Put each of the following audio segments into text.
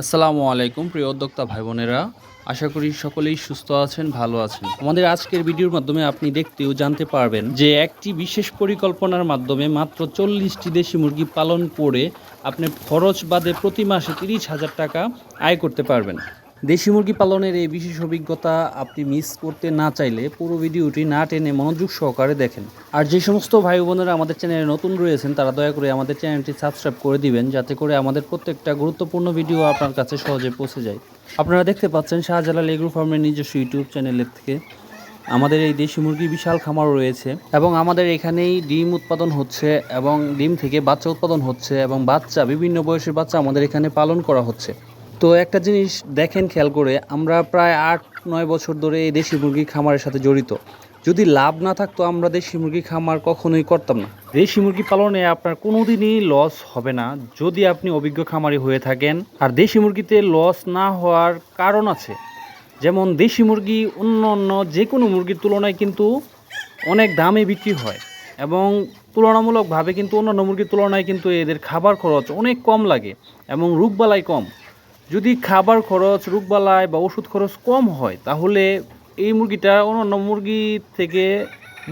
আসসালামু আলাইকুম, প্রিয় উদ্যোক্তা ভাই বোনেরা আশা করি সকলেই সুস্থ আছেন, ভালো আছেন। আমাদের আজকের ভিডিওর মাধ্যমে আপনি দেখতেও জানতে পারবেন যে একটি বিশেষ পরিকল্পনার মাধ্যমে মাত্র চল্লিশটি দেশি মুরগি পালন করে আপনি খরচ বাদে প্রতি মাসে তিরিশ হাজার টাকা আয় করতে পারবেন। দেশি মুরগি পালনের এই বিশেষ অভিজ্ঞতা আপনি মিস করতে না চাইলে পুরো ভিডিওটি না টেনে মনোযোগ সহকারে দেখেন। আর যে সমস্ত ভাই বোনেরা আমাদের চ্যানেলে নতুন রয়েছেন, তারা দয়া করে আমাদের চ্যানেলটি সাবস্ক্রাইব করে দিবেন, যাতে করে আমাদের প্রত্যেকটা গুরুত্বপূর্ণ ভিডিও আপনার কাছে সহজে পৌঁছে যায়। আপনারা দেখতে পাচ্ছেন শাহজালাল এগ্রো ফার্মের নিজস্ব ইউটিউব চ্যানেলের থেকে আমাদের এই দেশি মুরগির বিশাল খামার রয়েছে এবং আমাদের এখানেই ডিম উৎপাদন হচ্ছে এবং ডিম থেকে বাচ্চা উৎপাদন হচ্ছে এবং বাচ্চা, বিভিন্ন বয়সের বাচ্চা আমাদের এখানে পালন করা হচ্ছে। তো একটা জিনিস দেখেন খেয়াল করে, আমরা প্রায় আট, নয় বছর ধরে এই দেশি মুরগি খামারের সাথে জড়িত। যদি লাভ না থাকতো, আমরা দেশি মুরগি খামার কখনোই করতাম না। দেশি মুরগি পালনে আপনার কোনোদিনই লস হবে না, যদি আপনি অভিজ্ঞ খামারি হয়ে থাকেন। আর দেশি মুরগিতে লস না হওয়ার কারণ আছে। যেমন দেশি মুরগি অন্য অন্য যে কোনো মুরগির তুলনায় কিন্তু অনেক দামে বিক্রি হয় এবং তুলনামূলকভাবে কিন্তু অন্যান্য মুরগির তুলনায় কিন্তু এদের খাবার খরচ অনেক কম লাগে এবং রোগবালাই কম। যদি খাবার খরচ, রোগবালাই বা ওষুধ খরচ কম হয়, তাহলে এই মুরগিটা অন্যান্য মুরগি থেকে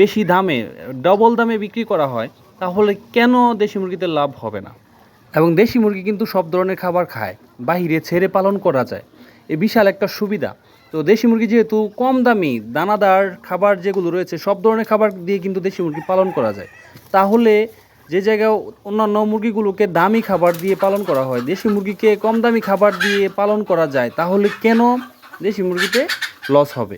বেশি দামে ডবল দামে বিক্রি করা হয়, তাহলে কেন দেশি মুরগিতে লাভ হবে না? এবং দেশি মুরগি কিন্তু সব ধরনের খাবার খায়, বাহিরে ছেড়ে পালন করা যায়। এ বিশাল একটা সুবিধা। তো দেশি মুরগি যেহেতু কম দামি, দানাদার খাবার যেগুলো রয়েছে, সব ধরনের খাবার দিয়ে কিন্তু দেশি মুরগি পালন করা যায়। তাহলে যে জায়গায় অন্যান্য মুরগিগুলোকে দামি খাবার দিয়ে পালন করা হয়, দেশি মুরগিকে কম দামি খাবার দিয়ে পালন করা যায়, তাহলে কেন দেশি মুরগিতে লস হবে?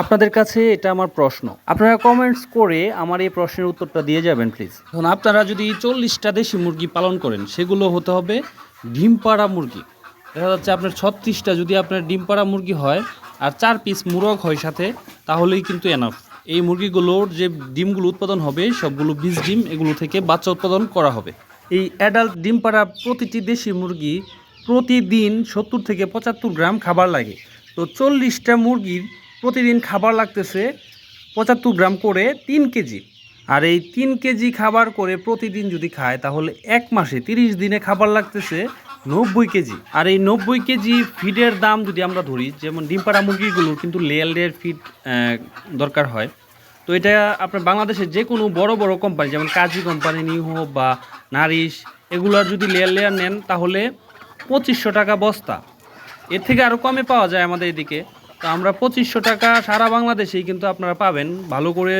আপনাদের কাছে এটা আমার প্রশ্ন। আপনারা কমেন্টস করে আমার এই প্রশ্নের উত্তরটা দিয়ে যাবেন প্লিজ এখন আপনারা যদি চল্লিশটা দেশি মুরগি পালন করেন, সেগুলো হতে হবে ডিম পাড়া মুরগি। দেখা যাচ্ছে আপনার ছত্রিশটা যদি আপনার ডিম পাড়া মুরগি হয় আর চার পিস মুরগ হয় সাথে, তাহলেই কিন্তু এনাফ এই মুরগিগুলোর যে ডিমগুলো উৎপাদন হবে, সবগুলো বীজ ডিম, এগুলো থেকে বাচ্চা উৎপাদন করা হবে। এই অ্যাডাল্ট ডিম পাড়া প্রতিটি দেশি মুরগি প্রতিদিন সত্তর থেকে পঁচাত্তর গ্রাম খাবার লাগে। তো চল্লিশটা মুরগির প্রতিদিন খাবার লাগতেছে পঁচাত্তর গ্রাম করে তিন কেজি। আর এই তিন কেজি খাবার করে প্রতিদিন যদি খায়, তাহলে এক মাসে তিরিশ দিনে খাবার লাগতেছে নব্বই কেজি। আর এই নব্বই কেজি ফিডের দাম যদি আমরা ধরি, যেমন ডিম পাড়া মুরগিগুলোর কিন্তু লেয়ার ফিড দরকার হয়। তো এটা আপনার বাংলাদেশের যে কোনো বড় বড় কোম্পানি যেমন কাজী কোম্পানি নিউহো বা নারিশ এগুলোর যদি লেয়ার লেয়ার নেন, তাহলে পঁচিশশো টাকা বস্তা। এর থেকে আরও কমে পাওয়া যায় আমাদের এদিকে। তো আমরা পঁচিশশো টাকা সারা বাংলাদেশেই কিন্তু আপনারা পাবেন। ভালো করে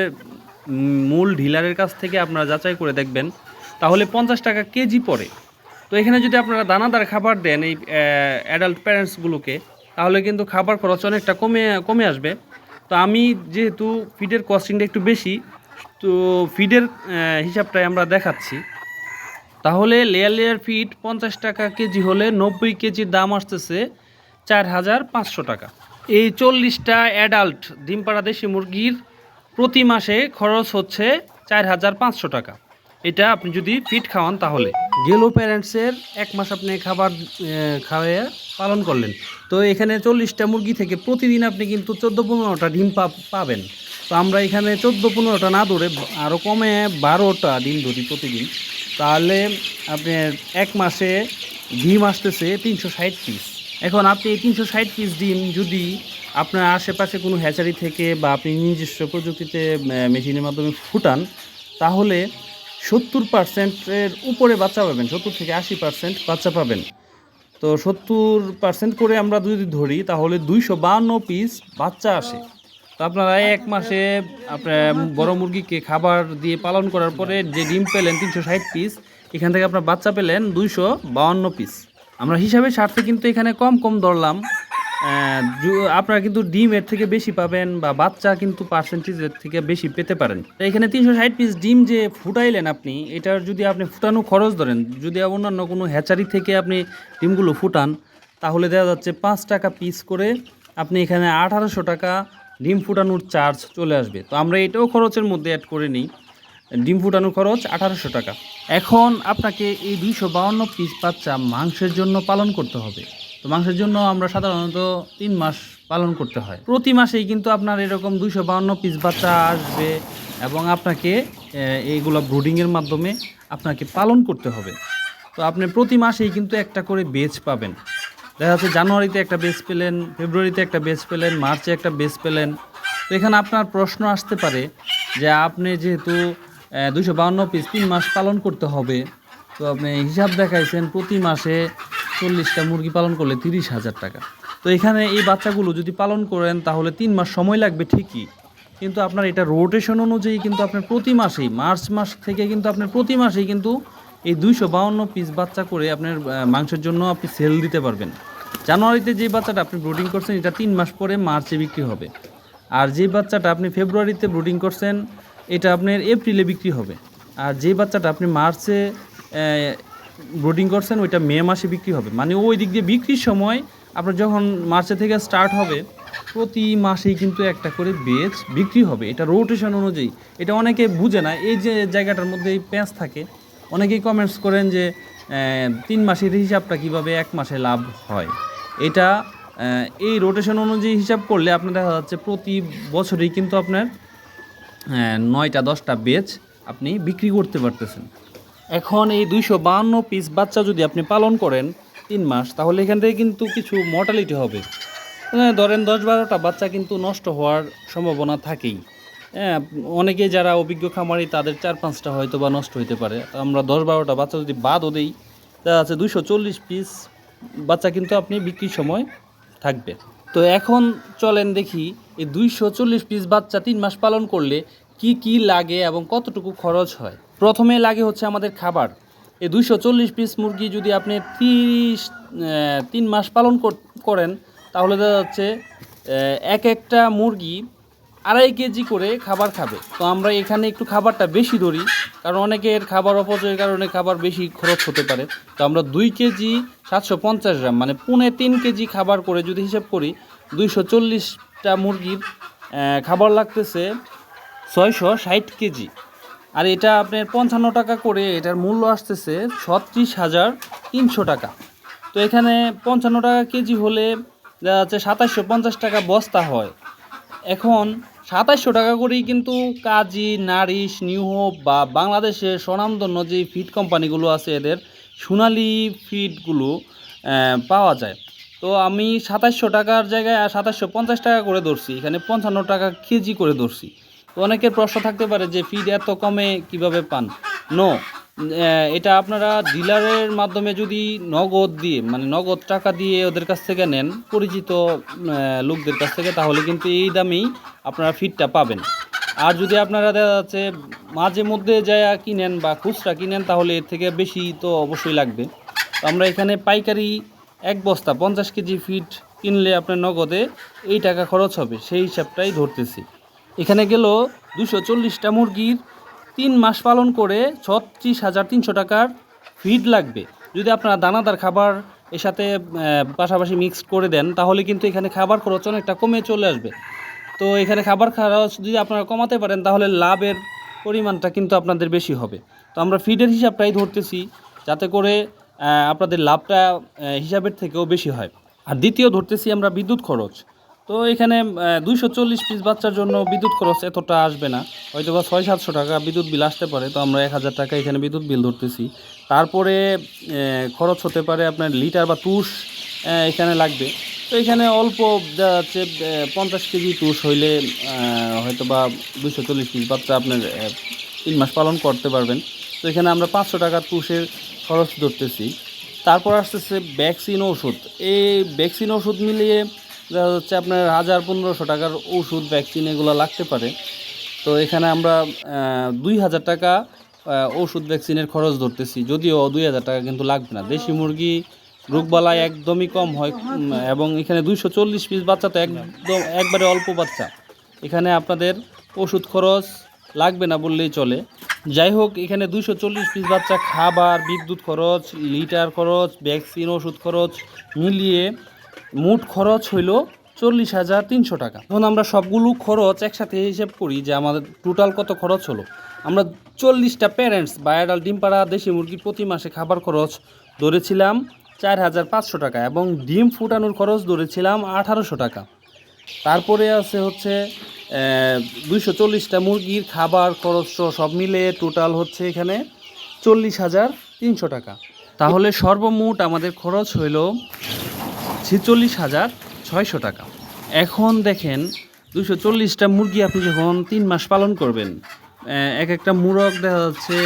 মূল ডিলারের কাছ থেকে আপনারা যাচাই করে দেখবেন। তাহলে পঞ্চাশ টাকা কেজি পড়ে। তো এখানে যদি আপনারা দানাদার খাবার দেন এই অ্যাডাল্ট প্যারেন্টসগুলোকে তাহলে কিন্তু খাবার খরচ অনেকটা কমে কমে আসবে। তো আমি যেহেতু ফিডের কস্টিংটা একটু বেশি, তো ফিডের হিসাবটাই আমরা দেখাচ্ছি। তাহলে লেয়ার লেয়ার ফিড পঞ্চাশ টাকা কেজি হলে নব্বই কেজির দাম আসতেছে চার হাজার পাঁচশো টাকা। এই চল্লিশটা অ্যাডাল্ট ডিমপাড়া দেশি মুরগির প্রতি মাসে খরচ হচ্ছে চার হাজার পাঁচশো টাকা। এটা আপনি যদি ফিট খাওয়ান তাহলে। গেলো প্যারেন্টসের এক মাস আপনি খাবার খাওয়াইয়া পালন করলেন। তো এখানে চল্লিশটা মুরগি থেকে প্রতিদিন আপনি কিন্তু চোদ্দ পনেরোটা ডিম পাবেন। তো আমরা এখানে চোদ্দ পনেরোটা না ধরে আরও কমে বারোটা ডিম ধরি প্রতিদিন। তাহলে আপনার এক মাসে ডিম আসতেছে তিনশো ষাট পিস এখন আপনি এই তিনশো ষাট পিস ডিম যদি আপনার আশেপাশে কোনো হ্যাচারি থেকে বা আপনি নিজস্ব প্রযুক্তিতে মেশিনের মাধ্যমে ফুটান, তাহলে সত্তর পার্সেন্টের উপরে বাচ্চা পাবেন, সত্তর থেকে আশি পার্সেন্ট বাচ্চা পাবেন। তো সত্তর পার্সেন্ট করে আমরা যদি ধরি, তাহলে দুইশো বাহান্ন পিস বাচ্চা আসে। তো আপনারা এক মাসে আপনার বড় মুরগিকে খাবার দিয়ে পালন করার পরে যে ডিম পেলেন তিনশো ষাট পিস এখান থেকে আপনার বাচ্চা পেলেন দুইশো বাহান্ন পিস আমরা হিসাবে স্বার্থে কিন্তু এখানে কম কম ধরলাম। আপনারা কিন্তু ডিম এর থেকে বেশি পাবেন বা বাচ্চা কিন্তু পার্সেন্টেজের থেকে বেশি পেতে পারেন। তো এখানে তিনশো ষাট পিস ডিম যে ফুটাইলেন আপনি, এটার যদি আপনি ফুটানো খরচ ধরেন, যদি অন্যান্য কোনো হ্যাচারি থেকে আপনি ডিমগুলো ফুটান, তাহলে দেওয়া যাচ্ছে পাঁচ টাকা পিস করে আপনি এখানে আঠারোশো টাকা ডিম ফুটানোর চার্জ চলে আসবে। তো আমরা এটাও খরচের মধ্যে অ্যাড করে নিই। ডিম ফুটানোর খরচ আঠারোশো টাকা। এখন আপনাকে এই দুইশো বাউন্ন পিস বাচ্চা মাংসের জন্য পালন করতে হবে। তো মাংসের জন্য আমরা সাধারণত তিন মাস পালন করতে হয়। প্রতি মাসেই কিন্তু আপনার এরকম দুইশো বাউন্ন পিস বাচ্চা আসবে এবং আপনাকে এইগুলো ব্রুডিংয়ের মাধ্যমে আপনাকে পালন করতে হবে। তো আপনি প্রতি মাসেই কিন্তু একটা করে বেচ পাবেন। দেখা যাচ্ছে জানুয়ারিতে একটা বেচ পেলেন, ফেব্রুয়ারিতে একটা বেচ পেলেন, মার্চে একটা বেচ পেলেন। তো এখানে আপনার প্রশ্ন আসতে পারে যে আপনি যেহেতু দুশো বাউন্ন পিস তিন মাস পালন করতে হবে, তো আপনি হিসাব দেখাইছেন প্রতি মাসে চল্লিশটা মুরগি পালন করলে তিরিশ হাজার টাকা। তো এখানে এই বাচ্চাগুলো যদি পালন করেন, তাহলে তিন মাস সময় লাগবে ঠিকই। কিন্তু আপনার এটা রোটেশন অনুযায়ী কিন্তু আপনার প্রতি মাসেই, মার্চ মাস থেকে কিন্তু আপনার প্রতি মাসেই কিন্তু এই দুইশো বাউন্ন পিস বাচ্চা করে আপনার মাংসের জন্য আপনি সেল দিতে পারবেন। জানুয়ারিতে যে বাচ্চাটা আপনি ব্রুডিং করছেন, এটা তিন মাস পরে মার্চে বিক্রি হবে। আর যে বাচ্চাটা আপনি ফেব্রুয়ারিতে ব্রুডিং করছেন, এটা আপনার এপ্রিলে বিক্রি হবে। আর যে বাচ্চাটা আপনি মার্চে ব্রুডিং করছেন, ওইটা মে মাসে বিক্রি হবে। মানে ওই দিক দিয়ে বিক্রির সময় আপনার যখন মার্চে থেকে স্টার্ট হবে, প্রতি মাসেই কিন্তু একটা করে বেচ বিক্রি হবে। এটা রোটেশন অনুযায়ী। এটা অনেকে বুঝে না। এই যে জায়গাটার মধ্যে এই প্যাঁচ থাকে, অনেকেই কমেন্টস করেন যে তিন মাসের হিসাবটা কীভাবে এক মাসে লাভ হয়? এটা এই রোটেশন অনুযায়ী হিসাব করলে আপনার দেখা যাচ্ছে প্রতি বছরেই কিন্তু আপনার নয়টা দশটা বেচ আপনি বিক্রি করতে পারতেছেন। এখন এই দুইশো বাহান্ন পিস বাচ্চা যদি আপনি পালন করেন তিন মাস, তাহলে এখান থেকে কিন্তু কিছু মর্টালিটি হবে। ধরেন দশ বারোটা বাচ্চা কিন্তু নষ্ট হওয়ার সম্ভাবনা থাকেই। হ্যাঁ অনেকে যারা অভিজ্ঞ খামারি, তাদের চার পাঁচটা হয়তো বা নষ্ট হইতে পারে। আমরা দশ বারোটা বাচ্চা যদি বাদও দিই তা যাচ্ছে দুইশো চল্লিশ পিস বাচ্চা কিন্তু আপনি বিক্রির সময় থাকবে। তো এখন চলেন দেখি, এই দুইশো চল্লিশ পিস বাচ্চা তিন মাস পালন করলে কি কি লাগে এবং কতটুকু খরচ হয়? প্রথমে লাগে হচ্ছে আমাদের খাবার। এই দুইশো চল্লিশ পিস মুরগি যদি আপনি তিরিশ তিন মাস পালন করেন, তাহলে দেখা যাচ্ছে এক একটা মুরগি আড়াই কেজি করে খাবার খাবে। তো আমরা এখানে একটু খাবারটা বেশি ধরি, কারণ অনেকের খাবার অপচয়ের কারণে খাবার বেশি খরচ হতে পারে। তো আমরা দুই কেজি সাতশো পঞ্চাশ গ্রাম মানে পুনে তিন কেজি খাবার করে যদি হিসেব করি, দুইশো চল্লিশটা মুরগির খাবার লাগতেছে ছয়শো ষাট কেজি। আর এটা আপনার পঞ্চান্ন টাকা করে, এটার মূল্য আসতেছে ছত্রিশ হাজার তিনশো টাকা। তো এখানে পঞ্চান্ন টাকা কেজি হলে দেখা যাচ্ছে সাতাশশো পঞ্চাশ টাকা বস্তা হয়। এখন সাতাশশো টাকা করেই কিন্তু কাজী নারিশ, নিউ হোপ বা বাংলাদেশের স্বনামধন্য যে ফিড কোম্পানিগুলো আছে, এদের সোনালি ফিডগুলো পাওয়া যায়। তো আমি সাতাশশো টাকার জায়গায় সাতাশশো পঞ্চাশ টাকা করে ধরছি, এখানে পঞ্চান্ন টাকা কেজি করে ধরছি। অনেকের প্রশ্ন থাকতে পারে যে ফিড এত কমে কীভাবে পান? নো এটা আপনারা ডিলারের মাধ্যমে যদি নগদ দিয়ে মানে নগদ টাকা দিয়ে ওদের কাছ থেকে নেন, পরিচিত লোকদের কাছ থেকে, তাহলে কিন্তু এই দামেই আপনারা ফিডটা পাবেন। আর যদি আপনারা দেখা যাচ্ছে মাঝে মধ্যে যায় কিনেন বা খুচরা কিনেন, তাহলে এর থেকে বেশি তো অবশ্যই লাগবে। তো আমরা এখানে পাইকারি এক বস্তা পঞ্চাশ কেজি ফিট কিনলে আপনার নগদে এই টাকা খরচ হবে, সেই হিসাবটাই ধরতেছি। এখানে গেল দুশো চল্লিশটা মুরগির তিন মাস পালন করে ছত্রিশ হাজার তিনশো টাকার ফিড লাগবে। যদি আপনারা দানাদার খাবার এর সাথে পাশাপাশি মিক্স করে দেন, তাহলে কিন্তু এখানে খাবার খরচ অনেকটা কমে চলে আসবে। তো এখানে খাবার খরচ যদি আপনারা কমাতে পারেন, তাহলে লাভের পরিমাণটা কিন্তু আপনাদের বেশি হবে। তো আমরা ফিডের হিসাবটাই ধরতেছি, যাতে করে আপনাদের লাভটা হিসাবের থেকেও বেশি হয়। আর দ্বিতীয় ধরতেছি আমরা বিদ্যুৎ খরচ। তো এখানে দুইশো চল্লিশ পিস বাচ্চার জন্য বিদ্যুৎ খরচ এতটা আসবে না। হয়তো বা ছয় সাতশো টাকা বিদ্যুৎ বিল আসতে পারে, তো আমরা এক হাজার টাকা এখানে বিদ্যুৎ বিল ধরতেছি। তারপরে খরচ হতে পারে আপনার লিটার বা তুষ এখানে লাগবে। তো এখানে অল্প যাচ্ছে পঞ্চাশ কেজি তুষ হইলে হয়তো বা দুশো চল্লিশ পিস বাচ্চা আপনার তিন মাস পালন করতে পারবেন। তো এখানে আমরা পাঁচশো টাকা তুষের খরচ ধরতেছি। তারপর আসতেছে ভ্যাকসিন ওষুধ। এই ভ্যাকসিন ওষুধ মিলিয়ে দেখা যাচ্ছে আপনার হাজার পনেরোশো টাকার ওষুধ ভ্যাকসিন এগুলো লাগতে পারে। তো এখানে আমরা দুই হাজার টাকা ওষুধ ভ্যাকসিনের খরচ ধরতেছি। যদিও দুই হাজার টাকা কিন্তু লাগবে না। দেশি মুরগি রোগবালাই একদমই কম হয় এবং এখানে দুইশো চল্লিশ পিস বাচ্চা তো একদম একবারে অল্প বাচ্চা। এখানে আপনাদের ওষুধ খরচ লাগবে না বললেই চলে। যাই হোক, এখানে দুইশো চল্লিশ পিস বাচ্চা, খাবার, বিদ্যুৎ খরচ, লিটার খরচ ভ্যাকসিন ওষুধ খরচ মিলিয়ে মোট খরচ হইল চল্লিশ হাজার তিনশো টাকা। এখন আমরা সবগুলো খরচ একসাথে হিসেব করি যে আমাদের টোটাল কত খরচ হলো। আমরা চল্লিশটা প্যারেন্টস বা অ্যাডাল ডিম পাড়া দেশি মুরগি প্রতি মাসে খাবার খরচ ধরেছিলাম চার হাজার পাঁচশো টাকা এবং ডিম ফুটানোর খরচ ধরেছিলাম আঠারোশো টাকা। তারপরে আছে হচ্ছে দুইশো চল্লিশটা মুরগির খাবার খরচ সব মিলে টোটাল হচ্ছে এখানে চল্লিশ হাজার তিনশো টাকা। তাহলে সর্বমোট আমাদের খরচ হইল ছেচল্লিশ হাজার ছয়শো টাকা। এখন দেখেন দুশো চল্লিশটা মুরগি আপনি যখন তিন মাস পালন করবেন এক একটা মুরগ দেখা যাচ্ছে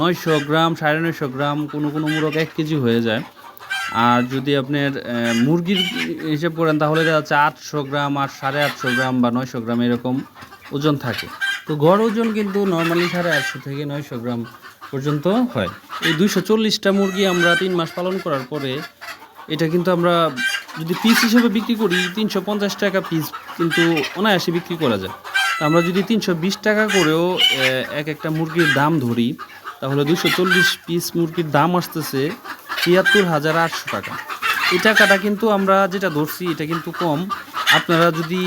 নয়শো গ্রাম, সাড়ে নয়শো গ্রাম, কোনো কোনো মুরগ এক কেজি হয়ে যায়। আর যদি আপনার মুরগির হিসেব করেন, তাহলে দেখা যাচ্ছে আটশো গ্রাম আর সাড়ে আটশো গ্রাম বা নয়শো গ্রাম এরকম ওজন থাকে। তো গড় ওজন কিন্তু নর্মালি সাড়ে আটশো থেকে নয়শো গ্রাম পর্যন্ত হয়। এই দুইশো চল্লিশটা মুরগি আমরা তিন মাস পালন করার পরে, এটা কিন্তু আমরা যদি পিস হিসেবে বিক্রি করি, তিনশো পঞ্চাশ টাকা পিস কিন্তু অনায়াসে বিক্রি করা যায়। আমরা যদি তিনশো বিশ টাকা করেও এক একটা মুরগির দাম ধরি, তাহলে দুশো চল্লিশ পিস মুরগির দাম আসতেছে তিয়াত্তর হাজার আটশো টাকা। এই টাকাটা কিন্তু আমরা যেটা ধরছি, এটা কিন্তু কম। আপনারা যদি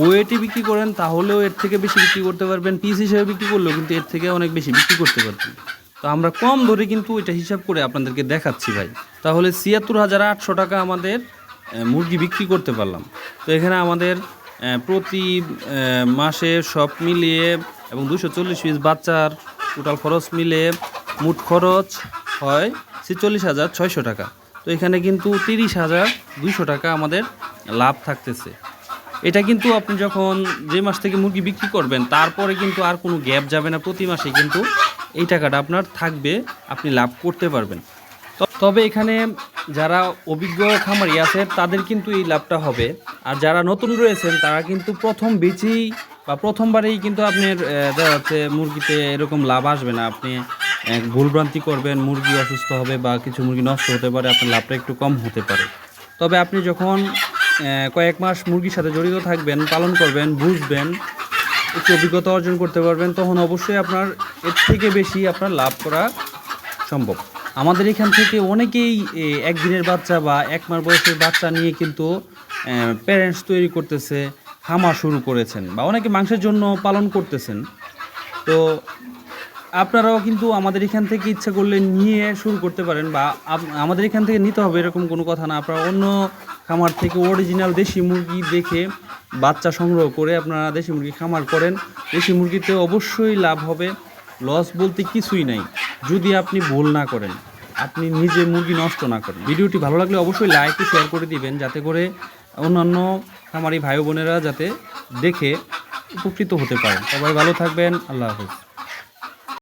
ওয়েটে বিক্রি করেন, তাহলেও এর থেকে বেশি বিক্রি করতে পারবেন। পিস হিসেবে বিক্রি করলেও কিন্তু এর থেকে অনেক বেশি বিক্রি করতে পারবেন। তো আমরা কম ধরে কিন্তু এটা হিসাব করে আপনাদেরকে দেখাচ্ছি ভাই। তাহলে ছিয়াত্তর হাজার আটশো টাকা আমাদের মুরগি বিক্রি করতে পারলাম। তো এখানে আমাদের প্রতি মাসে সব মিলিয়ে এবং দুশো চল্লিশ পিস বাচ্চার টোটাল খরচ মিলে মোট খরচ হয় ছেচল্লিশ হাজার ছয়শো টাকা। তো এখানে কিন্তু তিরিশ হাজার দুইশো টাকা আমাদের লাভ থাকতেছে। এটা কিন্তু আপনি যখন যে মাস থেকে মুরগি বিক্রি করবেন, তারপরে কিন্তু আর কোনো গ্যাপ যাবে না, প্রতি মাসে কিন্তু এই টাকাটা আপনার থাকবে, আপনি লাভ করতে পারবেন। তবে এখানে যারা অভিজ্ঞ খামারি আছে, তাদের কিন্তু এই লাভটা হবে। আর যারা নতুন রয়েছেন, তারা কিন্তু প্রথম বেচেই বা প্রথমবারেই কিন্তু আপনার দেখা যাচ্ছে মুরগিতে এরকম লাভ আসবে না। আপনি ভুলভ্রান্তি করবেন, মুরগি অসুস্থ হবে বা কিছু মুরগি নষ্ট হতে পারে, আপনার লাভটা একটু কম হতে পারে। তবে আপনি যখন কয়েক মাস মুরগির সাথে জড়িত থাকবেন, পালন করবেন, বুঝবেন, একটু অভিজ্ঞতা অর্জন করতে পারবেন, তখন অবশ্যই আপনার এর থেকে বেশি আপনার লাভ করা সম্ভব। আমাদের এখান থেকে অনেকেই একদিনের বাচ্চা বা এক মাস বয়সের বাচ্চা নিয়ে কিন্তু প্যারেন্টস তৈরি করতেছে, খামার শুরু করেছেন বা অনেকে মাংসের জন্য পালন করতেছেন। তো আপনারাও কিন্তু আমাদের এখান থেকে ইচ্ছা করলে নিয়ে শুরু করতে পারেন বা আমাদের এখান থেকে নিতে হবে এরকম কোনো কথা না। আপনারা অন্য খামার থেকে অরিজিনাল দেশি মুরগি দেখে বাচ্চা সংগ্রহ করে আপনারা দেশি মুরগি খামার করেন। দেশি মুরগিতে অবশ্যই লাভ হবে। লস বলতে কিছুই নাই। যদি আপনি ভুল না করেন। আপনি নিজে মুরগি নষ্ট না করেন। ভিডিওটি ভালো লাগলে অবশ্যই লাইক শেয়ার করে দিবেন, যাতে করে অন্যান্য খামারি ভাই বোনেরা যাতে দেখে উপকৃত হতে পারেন সবাই ভালো থাকবেন, আল্লাহ হাফেজ।